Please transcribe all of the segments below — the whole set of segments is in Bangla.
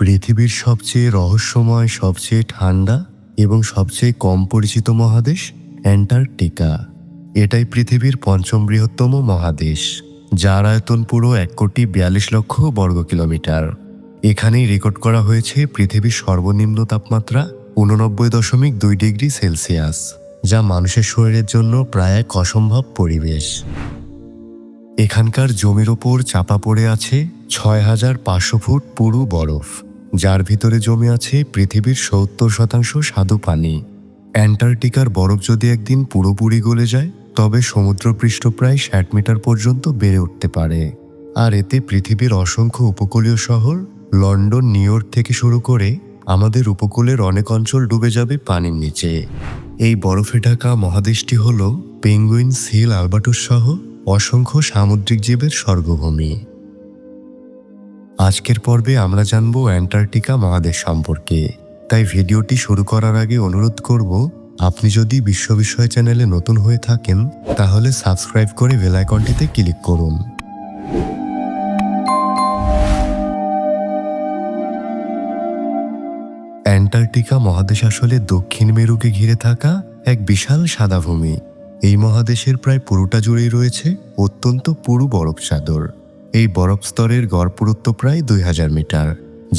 পৃথিবীর সবচেয়ে রহস্যময়, সবচেয়ে ঠান্ডা এবং সবচেয়ে কম পরিচিত মহাদেশ অ্যান্টার্কটিকা। এটাই পৃথিবীর পঞ্চম বৃহত্তম মহাদেশ, যার আয়তন পুরো এক কোটি বিয়াল্লিশ লক্ষ বর্গ কিলোমিটার। এখানেই রেকর্ড করা হয়েছে পৃথিবীর সর্বনিম্ন তাপমাত্রা উননব্বই দশমিক দুই ডিগ্রি সেলসিয়াস, যা মানুষের শরীরের জন্য প্রায় এক অসম্ভব পরিবেশ। এখানকার জমির ওপর চাপা পড়ে আছে ছয় হাজার পাঁচশো ফুট পুরু বরফ। যার ভিতরে জমে আছে পৃথিবীর সত্তর শতাংশ স্বাদু পানি। অ্যান্টার্কটিকার বরফ যদি একদিন পুরোপুরি গলে যায়, তবে সমুদ্রপৃষ্ঠ প্রায় ষাট মিটার পর্যন্ত বেড়ে উঠতে পারে। আর এতে পৃথিবীর অসংখ্য উপকূলীয় শহর, লন্ডন, নিউ ইয়র্ক থেকে শুরু করে আমাদের উপকূলের অনেক অঞ্চল ডুবে যাবে পানির নিচে। এই বরফে ঢাকা মহাদেশটি হল পেঙ্গুইন, সিল, আলবাটুস সহ অসংখ্য সামুদ্রিক জীবের স্বর্গভূমি। আজকের পর্বে আমরা জানব অ্যান্টার্কটিকা মহাদেশ সম্পর্কে। তাই ভিডিওটি শুরু করার আগে অনুরোধ করব, আপনি যদি বিশ্ব বিষয় চ্যানেলে নতুন হয়ে থাকেন, তাহলে সাবস্ক্রাইব করে বেল আইকনটিতে ক্লিক করুন। অ্যান্টার্কটিকা মহাদেশ আসলে দক্ষিণ মেরুকে ঘিরে থাকা এক বিশাল সাদা ভূমি এই মহাদেশের প্রায় পুরোটা জুড়েই রয়েছে অত্যন্ত পুরু বরফ চাদর। এই বরফ স্তরের গড় পুরুত্ব প্রায় দুই হাজার মিটার,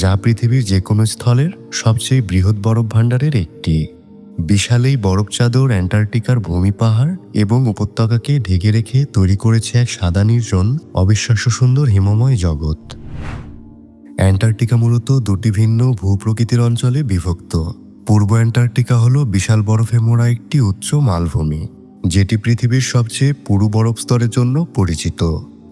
যা পৃথিবীর যে কোনো স্থলের সবচেয়ে বৃহৎ বরফ ভাণ্ডারের একটি। বিশাল এই বরফ চাদর অ্যান্টার্কটিকার ভূমি পাহাড় এবং উপত্যকাকে ঢেকে রেখে তৈরি করেছে এক সাদা নির্জন, অবিশ্বাস্য সুন্দর হিমময় জগৎ। অ্যান্টার্কটিকা মূলত দুটি ভিন্ন ভূপ্রকৃতির অঞ্চলে বিভক্ত। পূর্ব অ্যান্টার্কটিকা হল বিশাল বরফে মোড়া একটি উচ্চ মালভূমি, যেটি পৃথিবীর সবচেয়ে পুরু বরফ স্তরের জন্য পরিচিত।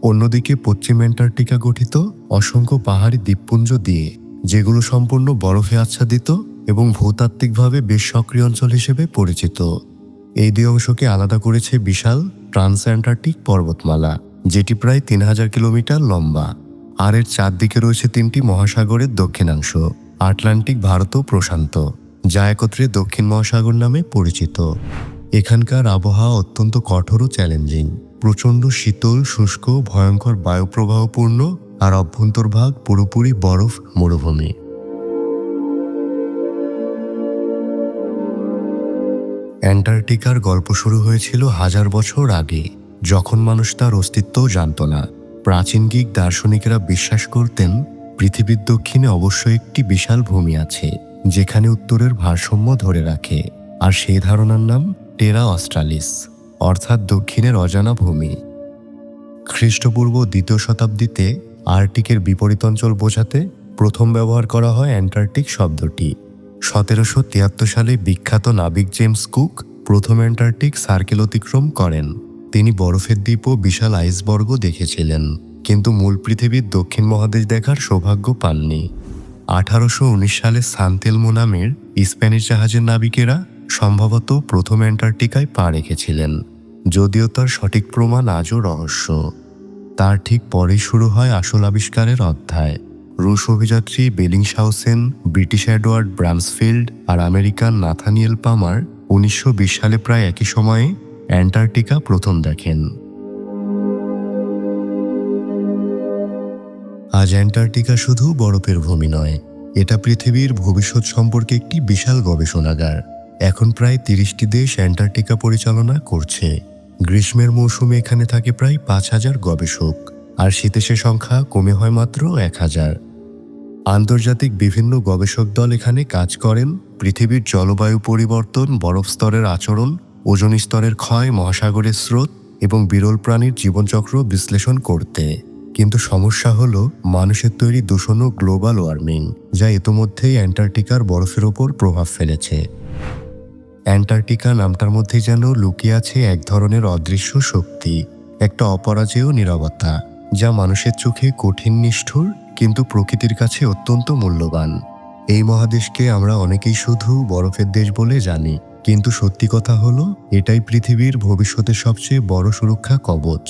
অন্যদিকে পশ্চিম অ্যান্টার্কটিকা গঠিত অসংখ্য পাহাড়ি দ্বীপপুঞ্জ দিয়ে, যেগুলো সম্পূর্ণ বরফে আচ্ছাদিত এবং ভূতাত্ত্বিকভাবে বেশ সক্রিয় অঞ্চল হিসেবে পরিচিত। এই দুই অংশকে আলাদা করেছে বিশাল ট্রান্স অ্যান্টার্কটিক পর্বতমালা, যেটি প্রায় তিন হাজার কিলোমিটার লম্বা। আর এর চারদিকে রয়েছে তিনটি মহাসাগরের দক্ষিণাংশ, আটলান্টিক ভারত ও প্রশান্ত, যা একত্রে দক্ষিণ মহাসাগর নামে পরিচিত। এখানকার আবহাওয়া অত্যন্ত কঠোর ও চ্যালেঞ্জিং প্রচণ্ড শীতল, শুষ্ক, ভয়ঙ্কর বায়ুপ্রবাহপূর্ণ আর অভ্যন্তরভাগ পুরোপুরি বরফ মরুভূমি। অ্যান্টার্কটিকার গল্প শুরু হয়েছিল হাজার বছর আগে, যখন মানুষ তার অস্তিত্বও জানত না। প্রাচীন গিক দার্শনিকেরা বিশ্বাস করতেন, পৃথিবীর দক্ষিণে অবশ্যই একটি বিশাল ভূমি আছে, যেখানে উত্তরের ভারসাম্য ধরে রাখে, আর সেই ধারণার নাম টেরা অস্ট্রালিস। অর্থাৎ দক্ষিণের অজানা ভূমি। খ্রিস্টপূর্ব দ্বিতীয় শতাব্দীতে আর্টিকের বিপরীত অঞ্চল বোঝাতে প্রথম ব্যবহার করা হয় অ্যান্টার্কটিক শব্দটি। সতেরোশো তিয়াত্তর সালে বিখ্যাত নাবিক জেমস কুক প্রথম অ্যান্টার্কটিক সার্কেল অতিক্রম করেন। তিনি বরফের দ্বীপ ও বিশাল আইসবর্গ দেখেছিলেন, কিন্তু মূল পৃথিবীর দক্ষিণ মহাদেশ দেখার সৌভাগ্য পাননি। আঠারোশো উনিশ সালে সান্তেলমো নামের স্প্যানিশ জাহাজের নাবিকেরা সম্ভবত প্রথম অ্যান্টার্কটিকায় পা রেখেছিলেন, যদিও তার সঠিক প্রমাণ আজও রহস্য। তার ঠিক পরেই শুরু হয় আসল আবিষ্কারের অধ্যায়। রুশ অভিযাত্রী বেলিংশাউসেন, ব্রিটিশ অ্যাডওয়ার্ড ব্রামসফিল্ড আর আমেরিকান নাথানিয়েল পামার উনিশশো বিশ সালে প্রায় একই সময়ে অ্যান্টার্কটিকা প্রথম দেখেন। আজ অ্যান্টার্কটিকা শুধু বরফের ভূমি নয়, এটা পৃথিবীর ভবিষ্যৎ সম্পর্কে একটি বিশাল গবেষণাগার। এখন প্রায় তিরিশটি দেশ অ্যান্টার্কটিকা পরিচালনা করছে। গ্রীষ্মের মৌসুমে এখানে থাকে প্রায় পাঁচ হাজার গবেষক, আর শীতে সে সংখ্যা কমে হয় মাত্র এক হাজার। আন্তর্জাতিক বিভিন্ন গবেষক দল এখানে কাজ করেন। পৃথিবীর জলবায়ু পরিবর্তন, বরফ স্তরের আচরণ, ওজন স্তরের ক্ষয়, মহাসাগরের স্রোত এবং বিরল প্রাণীর জীবনচক্র বিশ্লেষণ করতে। কিন্তু সমস্যা হল মানুষের তৈরি দূষণ ও গ্লোবাল ওয়ার্মিং, যা ইতোমধ্যেই অ্যান্টার্কটিকার বরফের ওপর প্রভাব ফেলেছে। অ্যান্টার্কটিকা নামটার মধ্যে যেন লুকিয়ে আছে এক ধরনের অদৃশ্য শক্তি, একটা অপরাজেয় নীরবতা, যা মানুষের চোখে কঠিন নিষ্ঠুর কিন্তু প্রকৃতির কাছে অত্যন্ত মূল্যবান। এই মহাদেশকে আমরা অনেকেই শুধু বরফের দেশ বলে জানি, কিন্তু সত্যি কথা হলো, এটাই পৃথিবীর ভবিষ্যতের সবচেয়ে বড় সুরক্ষা কবচ।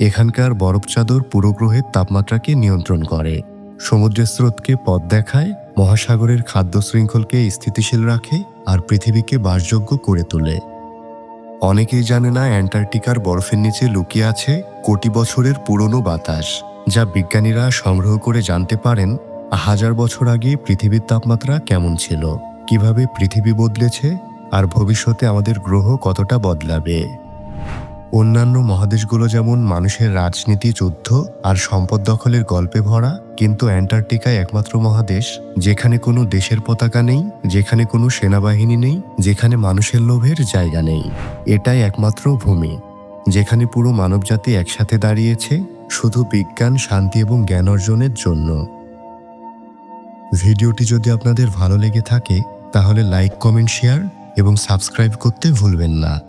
এখানকার বরফ চাদর পুরো গ্রহের তাপমাত্রাকে নিয়ন্ত্রণ করে। সমুদ্রের স্রোতকে পথ দেখায়, মহাসাগরের খাদ্য শৃঙ্খলকে স্থিতিশীল রাখে আর পৃথিবীকে বাসযোগ্য করে তোলে। অনেকেই জানে না অ্যান্টার্কটিকার বরফের নিচে লুকিয়ে আছে কোটি বছরের পুরনো বাতাস, যা বিজ্ঞানীরা সংগ্রহ করে জানতে পারেন হাজার বছর আগে পৃথিবীর তাপমাত্রা কেমন ছিল, কীভাবে পৃথিবী বদলেছে, আর ভবিষ্যতে আমাদের গ্রহ কতটা বদলাবে। অন্যান্য মহাদেশগুলো যেমন মানুষের রাজনীতি, যুদ্ধ আর সম্পদ দখলের গল্পে ভরা, কিন্তু অ্যান্টার্কটিকায় একমাত্র মহাদেশ, যেখানে কোনো দেশের পতাকা নেই, যেখানে কোনো সেনাবাহিনী নেই, যেখানে মানুষের লোভের জায়গা নেই। এটাই একমাত্র ভূমি, যেখানে পুরো মানবজাতি একসাথে দাঁড়িয়েছে, শুধু বিজ্ঞান, শান্তি এবং জ্ঞান অর্জনের জন্য। ভিডিওটি যদি আপনাদের ভালো লেগে থাকে, তাহলে লাইক, কমেন্ট, শেয়ার এবং সাবস্ক্রাইব করতে ভুলবেন না।